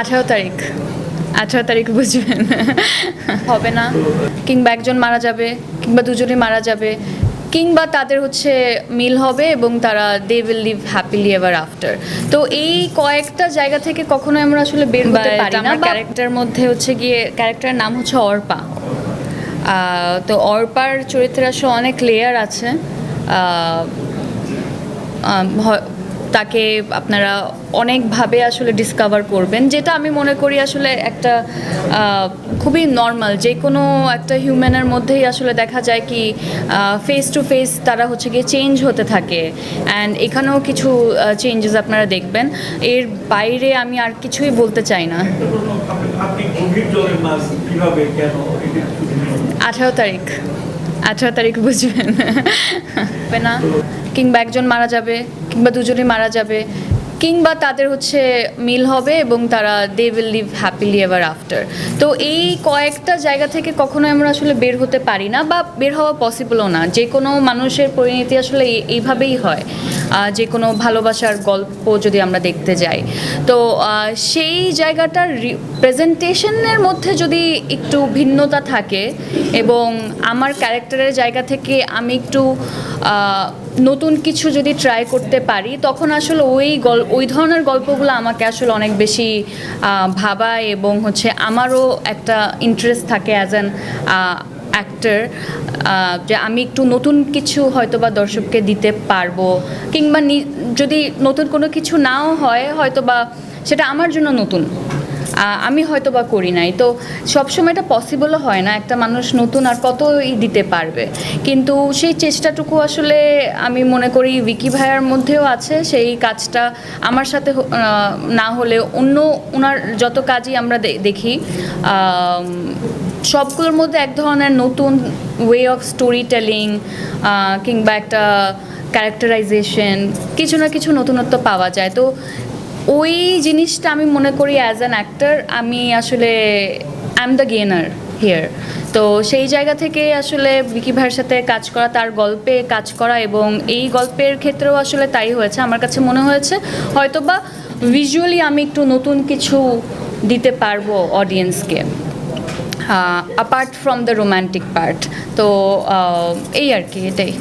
আঠারো তারিখ। আঠারো তারিখ বুঝবেন। হবে না। কিংবা একজন মারা যাবে কিংবা দুজনে মারা যাবে কিংবা তাদের হচ্ছে মিল হবে এবং তারা they will live happily ever after তো এই কয়েকটা জায়গা থেকে কখনো আমরা আসলে বের হতে পারি না ক্যারেক্টার মধ্যে হচ্ছে গিয়ে ক্যারেক্টারের নাম হচ্ছে অর্পা। তো অর্পার চরিত্রে আসলে অনেক লেয়ার আছে। তাকে আপনারা অনেকভাবে আসলে ডিসকভার করবেন যেটা আমি মনে করি আসলে একটা খুবই নর্মাল যে কোনো একটা হিউম্যানের মধ্যেই আসলে দেখা যায় কি ফেস টু ফেস তারা হচ্ছে গিয়ে চেঞ্জ হতে থাকে। অ্যান্ড এখানেও কিছু চেঞ্জেস আপনারা দেখবেন। এর বাইরে আমি আর কিছুই বলতে চাই না। আঠারো তারিখ। আঠারো তারিখ বুঝবেন। না? কিংবা একজন মারা যাবে কিংবা দুজনে মারা যাবে। কিংবা তাদের হচ্ছে মিল হবে এবং তারা they will live happily ever after তো এই কয়েকটা জায়গা থেকে কখনো আমরা আসলে বের হতে পারি না বা বের হওয়া পসিবলও না। যে কোনো মানুষের পরিণতি আসলে এইভাবেই হয়। যে কোনো ভালোবাসার গল্প যদি আমরা দেখতে যাই। তো সেই জায়গাটার প্রেজেন্টেশনের মধ্যে যদি একটু ভিন্নতা থাকে এবং আমার ক্যারেক্টারের জায়গা থেকে আমি একটু নতুন কিছু যদি ট্রাই করতে পারি, তখন আসলে ওই গল, ওই ধরনের গল্পগুলো আমাকে আসলে অনেক বেশি ভাবায় এবং হচ্ছে আমারও একটা ইন্টারেস্ট থাকে অ্যাজ অ্যান অ্যাক্টর যে আমি একটু নতুন কিছু হয়তো বা দর্শককে দিতে পারব, কিংবা যদি নতুন কোনো কিছু নাও হয় হয়তো বা সেটা আমার জন্য নতুন। আমি হয়তো বা করি নাই। তো সবসময় এটা পসিবলও হয় না, একটা মানুষ নতুন আর কতই দিতে পারবে। কিন্তু সেই চেষ্টাটুকু আসলে আমি মনে করি উইকি ভাইয়ার মধ্যেও আছে, সেই কাজটা আমার সাথে না হলে অন্য ওনার যত কাজই আমরা দেখি সবগুলোর মধ্যে এক ধরনের নতুন ওয়ে অফ স্টোরি টেলিং কিংবা একটা ক্যারেক্টারাইজেশন কিছু না কিছু নতুনত্ব পাওয়া যায়। তো ওই জিনিসটা আমি মনে করি অ্যাজ অ্যান অ্যাক্টার আমি আসলে I am the gainer here তো সেই জায়গা থেকে আসলে বিকি ভাইয়ের সাথে কাজ করা, তার গল্পে কাজ করা এবং এই গল্পের ক্ষেত্রেও আসলে তাই হয়েছে। আমার কাছে মনে হয়েছে হয়তো বা ভিজুয়ালি আমি একটু নতুন কিছু দিতে পারব অডিয়েন্সকে apart from the romantic part তো এই আর কি, এটাই।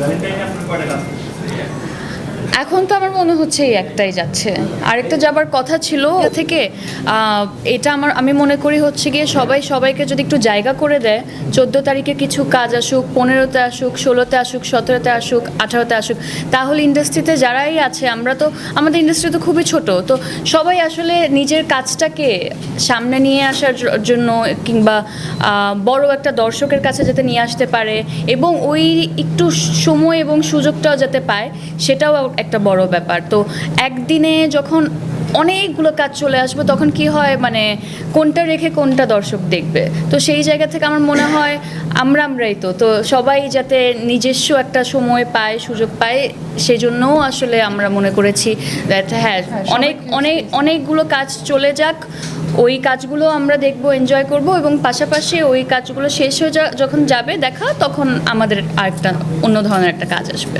এখন তো আমার মনে হচ্ছে এই একটাই যাচ্ছে। আরেকটা যাবার কথা ছিল থেকে এটা আমার, আমি মনে করি হচ্ছে গিয়ে সবাই সবাইকে যদি একটু জায়গা করে দেয়, চোদ্দ তারিখে কিছু কাজ আসুক, পনেরোতে আসুক, ষোলোতে আসুক, সতেরোতে আসুক, আঠারোতে আসুক, তাহলে ইন্ডাস্ট্রিতে যারাই আছে, আমরা তো, আমাদের ইন্ডাস্ট্রি তো খুবই ছোট, তো সবাই আসলে নিজের কাজটাকে সামনে নিয়ে আসার জন্য কিংবা বড় একটা দর্শকের কাছে যাতে নিয়ে আসতে পারে এবং ওই একটু সময় এবং সুযোগটাও যাতে পায়, সেটাও একটা বড় ব্যাপার। তো একদিনে যখন অনেকগুলো কাজ চলে আসবে তখন কি হয় মানে কোনটা রেখে কোনটা দর্শক দেখবে? তো সেই জায়গা থেকে আমার মনে হয় আমরা আমরাই তো। তো সবাই যাতে নিজস্ব একটা সময় পায় সুযোগ পায় সেজন্যও আসলে আমরা মনে করেছি দ্যাট হ্যাঁ অনেক অনেক অনেকগুলো কাজ চলে যাক ওই কাজগুলো আমরা দেখব এনজয় করব এবং পাশাপাশি ওই কাজগুলো শেষ হয়ে যা যখন যাবে দেখা তখন আমাদের আরেকটা অন্য ধরনের একটা কাজ আসবে।